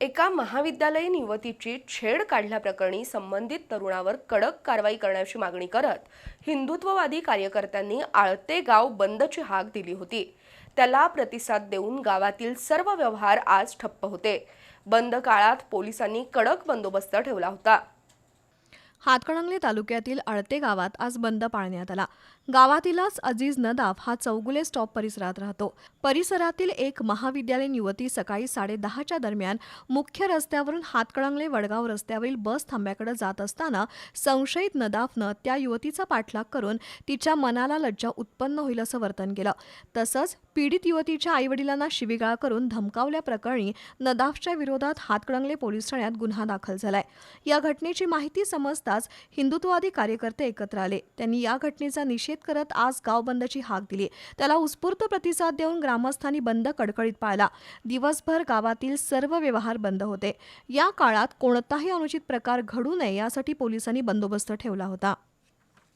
एका महाविद्यालयीन युवतीची छेड काढल्याप्रकरणी संबंधित तरुणावर कडक कारवाई करण्याची मागणी करत हिंदुत्ववादी कार्यकर्त्यांनी आळते गाव बंदची हाक दिली होती. त्याला प्रतिसाद देऊन गावातील सर्व व्यवहार आज ठप्प होते. बंद काळात पोलिसांनी कडक बंदोबस्त ठेवला होता. हातकणंगले तालुक्यातील अळते गावात आज बंद पाळण्यात आला. गावातीलच अजीज नदाफ हा चौगुले स्टॉप परिसरात राहतो. परिसरातील एक महाविद्यालयीन युवती सकाळी साडेदहाच्या दरम्यान मुख्य रस्त्यावरून हातकणंगले वडगाव रस्त्यावरील बस थांब्याकडे जात असताना संशयित नदाफनं त्या युवतीचा पाठलाग करून तिच्या मनाला लज्जा उत्पन्न होईल असं वर्तन केलं. तसंच पीडित युवतीच्या आईवडिलांना शिवीगाळ करून धमकावल्याप्रकरणी नदाफच्या विरोधात हातकणंगले पोलीस ठाण्यात गुन्हा दाखल झालाय. या घटनेची माहिती समजता समजताच हिंदुत्ववादी कार्यकर्ते एकत्र आले. त्यांनी या घटनेचा निषेध करत आज गाव बंदची हाक दिली. त्याला उत्स्फूर्त प्रतिसाद देऊन ग्रामस्थांनी बंद कडकडीत पाळला. दिवसभर गावातील सर्व व्यवहार बंद होते. या काळात कोणताही अनुचित प्रकार घडू नये यासाठी पोलिसांनी बंदोबस्त ठेवला होता.